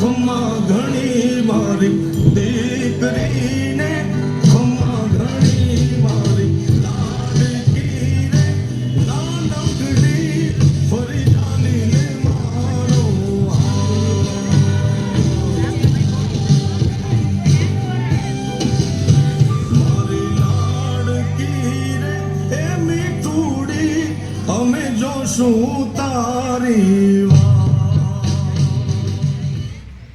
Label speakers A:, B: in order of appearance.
A: ખમા ઘણી મારી દીકરીને ખમ્મા ઘણી મારી લાડકીને નાનકડી ફરી જાનીને મારો મારી લાડકી રે એ મીઠુડી, અમે જોશું તારી